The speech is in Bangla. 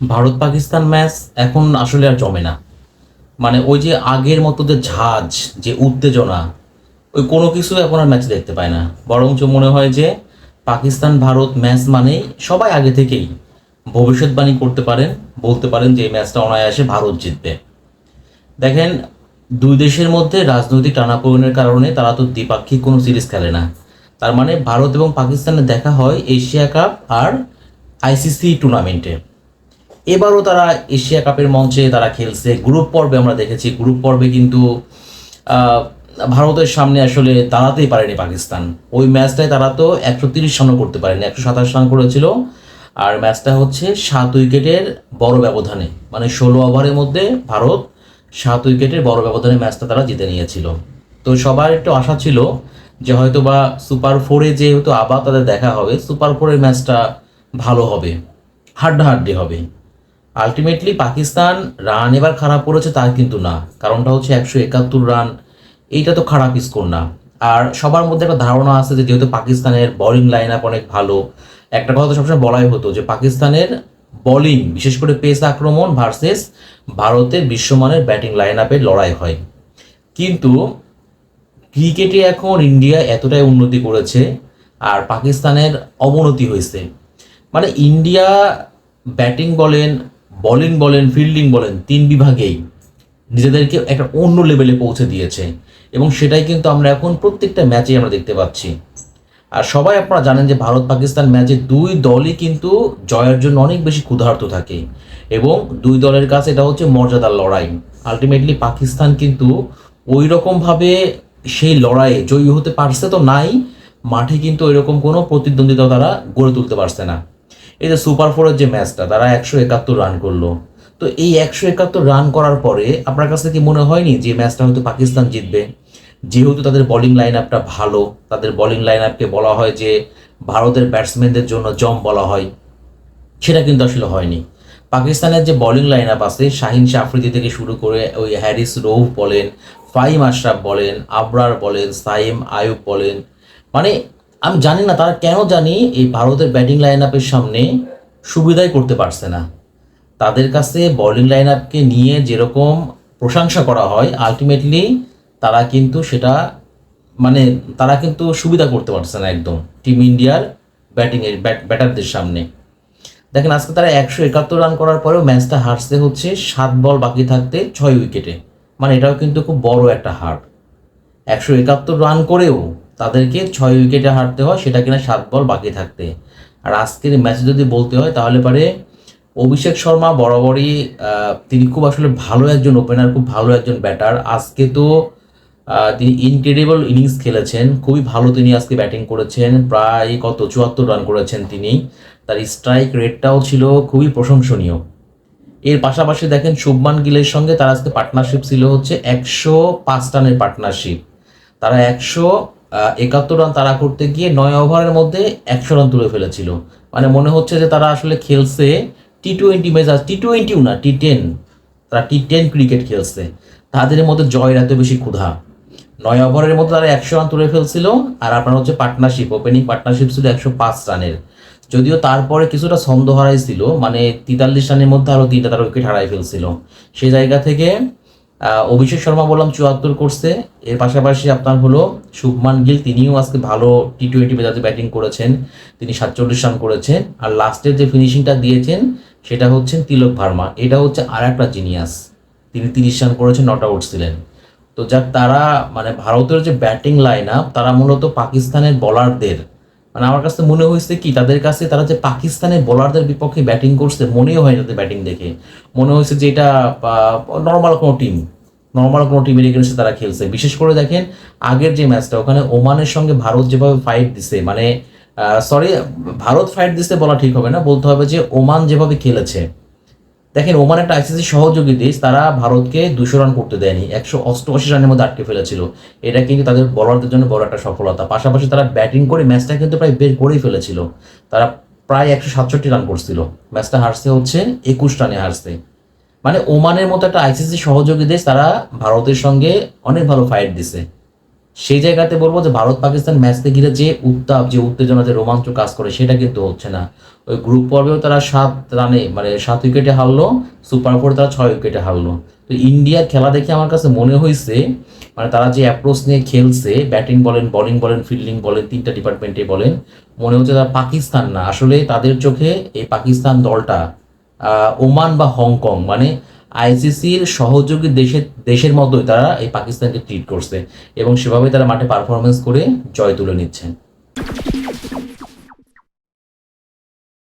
ভারত পাকিস্তান ম্যাচ এখন আসলে আর জমে না। মানে ওই যে আগের মতো যে ঝাঁজ, যে উত্তেজনা, ওই কোনো কিছু এখন আর ম্যাচ দেখতে পায় না। বরঞ্চ মনে হয় যে পাকিস্তান ভারত ম্যাচ মানেই সবাই আগে থেকেই ভবিষ্যৎবাণী করতে পারেন, বলতে পারেন যে এই ম্যাচটা অনায়াসে ভারত জিতবে। দেখেন, দুই দেশের মধ্যে রাজনৈতিক টানাপোড়েনের কারণে তারা তো দ্বিপাক্ষিক কোনো সিরিজ খেলে না। তার মানে ভারত এবং পাকিস্তানের দেখা হয় এশিয়া কাপ আর আইসিসি টুর্নামেন্টে। এবারও তারা এশিয়া কাপের মঞ্চে তারা খেলছে। গ্রুপ পর্বে আমরা দেখেছি। গ্রুপ পর্বে কিন্তু ভারতের সামনে আসলে দাঁড়াতেই পারেনি পাকিস্তান। ওই ম্যাচটায় তারা তো একশো তিরিশ রানও করতে পারেনি, একশো সাতাশ রান করেছিল। আর ম্যাচটা হচ্ছে সাত উইকেটের বড় ব্যবধানে। মানে ষোলো ওভারের মধ্যে ভারত সাত উইকেটের বড় ব্যবধানে ম্যাচটা তারা জিতে নিয়েছিল। তো সবার একটু আশা ছিল যে হয়তো বা সুপার ফোরে যেহেতু আবার তাদের দেখা হবে, সুপার ফোরের ম্যাচটা ভালো হবে। হাড্ডাহাড্ডি হবে। আলটিমেটলি পাকিস্তান রান এবার খারাপ করেছে তা কিন্তু না। কারণটা হচ্ছে একশো একাত্তর রান এইটা তো খারাপ স্কোর না। আর সবার মধ্যে একটা ধারণা আছে যে যেহেতু পাকিস্তানের বোলিং লাইন আপ অনেক ভালো, একটা কথা তো সবসময় বলাই হতো যে পাকিস্তানের বোলিং বিশেষ করে পেস আক্রমণ ভার্সেস ভারতের বিশ্বমানের ব্যাটিং লাইন আপের লড়াই হয়। কিন্তু ক্রিকেটে এখন ইন্ডিয়া এতটাই উন্নতি করেছে আর পাকিস্তানের অবনতি হয়েছে। মানে ইন্ডিয়া ব্যাটিং বলেন বোলিং বলেন, ফিল্ডিং বলেন, তিন বিভাগেই নিজেদেরকে একটা অন্য লেভেলে পৌঁছে দিয়েছে। এবং সেটাই কিন্তু আমরা এখন প্রত্যেকটা ম্যাচেই আমরা দেখতে পাচ্ছি। আর সবাই আপনারা জানেন যে ভারত পাকিস্তান ম্যাচে দুই দলই কিন্তু জয়ের জন্য অনেক বেশি ক্ষুধার্ত থাকে। এবং দুই দলের কাছে এটা হচ্ছে মর্যাদার লড়াই। আলটিমেটলি পাকিস্তান কিন্তু ওই রকমভাবে সেই লড়াইয়ে জয়ী হতে পারছে তো নাই, মাঠে কিন্তু ওইরকম কোনো প্রতিদ্বন্দ্বিতা তারা গড়ে তুলতে পারছে না। এই যে সুপার ফোরের যে ম্যাচটা তারা একশো একাত্তর রান করল। তো এই একশো একাত্তর রান করার পরে আপনার কাছে কি মনে হয়নি যে ম্যাচটা হয়তো পাকিস্তান জিতবে? যেহেতু তাদের বোলিং লাইন আপটা ভালো, তাদের বোলিং লাইন আপকে বলা হয় যে ভারতের ব্যাটসম্যানদের জন্য জম বলা হয়, সেটা কিন্তু আসলে হয়নি। পাকিস্তানের যে বোলিং লাইন আপ আছে, শাহিন শাফরিদি থেকে শুরু করে ওই হ্যারিস রৌফ বলেন ফাইম আশরাফ বলেন, আবরার বলেন, সাইম আয়ুব বলেন মানে আমি জানি না তারা কেন জানি এই ভারতের ব্যাটিং লাইন আপের সামনে সুবিধাই করতে পারছে না। তাদের কাছে বোলিং লাইন আপকে নিয়ে যেরকম প্রশংসা করা হয় আলটিমেটলি তারা কিন্তু সেটা মানে তারা কিন্তু সুবিধা করতে পারছে না একদম টিম ইন্ডিয়ার ব্যাটিংয়ের ব্যাটারদের সামনে। দেখেন, আজকে তারা একশো একাত্তর রান করার পরেও ম্যাচটা হারতে হচ্ছে সাত বল বাকি থাকতে ছয় উইকেটে। মানে এটাও কিন্তু খুব বড় একটা হার। একশো একাত্তর রান করেও তাদেরকে ছয় উইকেটে হারতে হয়, সেটা কিনা সাত বল বাকি থাকতে। আর আজকের ম্যাচে যদি বলতে হয়, তাহলে পারে অভিষেক শর্মা বরাবরই তিনি খুব আসলে ভালো একজন ওপেনার খুব ভালো একজন ব্যাটার আজকে তো তিনি ইনক্রেডিবল ইনিংস খেলেছেন। খুবই ভালো তিনি আজকে ব্যাটিং করেছেন। প্রায় কত? চুয়াত্তর রান করেছেন তিনি। তার স্ট্রাইক রেটটাও ছিল খুবই প্রশংসনীয়। এর পাশাপাশি দেখেন, শুভমান গিলের সঙ্গে তার আজকে পার্টনারশিপ ছিল হচ্ছে একশো পাঁচ রানের পার্টনারশিপ তারা একশো একাত্তর রান তারা করতে গিয়ে নয় ওভারের মধ্যে একশো রান তুলে ফেলেছিল। মানে মনে হচ্ছে যে তারা আসলে খেলছে টি টোয়েন্টি মেজাজ টি টোয়েন্টিও না টি টেন তারা টি টেন ক্রিকেট খেলছে। তাদের মধ্যে জয়ের এত বেশি ক্ষুধা। নয় ওভারের মধ্যে তারা একশো রান তুলে ফেলছিল, আর আপনার হচ্ছে পার্টনারশিপ ওপেনিং পার্টনারশিপ ছিল একশো পাঁচ রানের। যদিও তারপরে কিছুটা ছন্দ হারাইছিল মানে তেতাল্লিশ রানের মধ্যে আরও তিনটা তারা উইকেট হারাই ফেলছিল। সেই জায়গা থেকে অভিষেক শর্মা বললাম চুয়াত্তর করছে। এর পাশাপাশি আপনার হলো শুভমান গিল, তিনিও আজকে ভালো টি টোয়েন্টি মেজাজে ব্যাটিং করেছেন। তিনি সাতচল্লিশ রান করেছেন। আর লাস্টের যে ফিনিশিংটা দিয়েছেন, সেটা হচ্ছেন তিলক ভার্মা। এটা হচ্ছে আর একটা জিনিয়াস তিনি তিরিশ রান করেছেন নট আউট ছিলেন। তো যাক, তারা মানে ভারতের যে ব্যাটিং লাইন আপ তারা মূলত পাকিস্তানের বলারদের মানে আমার কাছে মনে হয়েছে কি, তাদের কাছে তারা যে পাকিস্তানের বোলারদের বিপক্ষে ব্যাটিং করছে মনেও হয় তাদের ব্যাটিং দেখে। মনে হয়েছে যে এটা নর্মাল কোনো টিম নর্মাল কোনো টিমের এগেনস্টে তারা খেলছে। বিশেষ করে দেখেন, আগের যে ম্যাচটা ওখানে ওমানের সঙ্গে ভারত যেভাবে ফাইট দিছে মানে সরি ভারত ফাইট দিছে বলা ঠিক হবে না, বলতে হবে যে ওমান যেভাবে খেলেছে। দেখেন, ওমান একটা আইসিসি সহযোগী দেশ, তারা ভারতকে দুশো রান করতে দেয়নি, একশো অষ্টআশি রানের মধ্যে আটকে ফেলেছিল। এটা কিন্তু তাদের বলারদের জন্য বড় একটা সফলতা। পাশাপাশি তারা ব্যাটিং করে ম্যাচটা কিন্তু প্রায় বের করেই ফেলেছিল। তারা প্রায় একশো সাতষট্টি রান করছিল। ম্যাচটা হারছে হচ্ছে একুশ রানে হারছে। মানে ওমানের মতো একটা আইসিসি সহযোগী দেশ, তারা ভারতের সঙ্গে অনেক ভালো ফাইট দিছে। সেই জায়গাতে বলব যে ভারত পাকিস্তান ম্যাচকে ঘিরে যে উত্তাপ, যে উত্তেজনা, যে রোমাঞ্চ কাজ করে, সেটা কিন্তু হচ্ছে না। ওই গ্রুপ পর্বেও তারা সাত রানে মানে সাত উইকেটে হারলো সুপার ফোর তারা ছয় উইকেটে হারলো। তো ইন্ডিয়ার খেলা দেখে আমার কাছে মনে হয়েছে মানে তারা যে অ্যাপ্রোচ নিয়ে খেলছে ব্যাটিং বলেন বোলিং বলেন ফিল্ডিং বলেন, তিনটা ডিপার্টমেন্টে বলেন, মনে হচ্ছে তারা পাকিস্তান না। আসলে তাদের চোখে এই পাকিস্তান দলটা ওমান বা হংকং মানে আইসিসির সহযোগী দেশের দেশের মতোই তারা এই পাকিস্তানকে ট্রিট করছে এবং সেভাবে তারা মাঠে পারফরমেন্স করে জয় তুলে নিচ্ছে।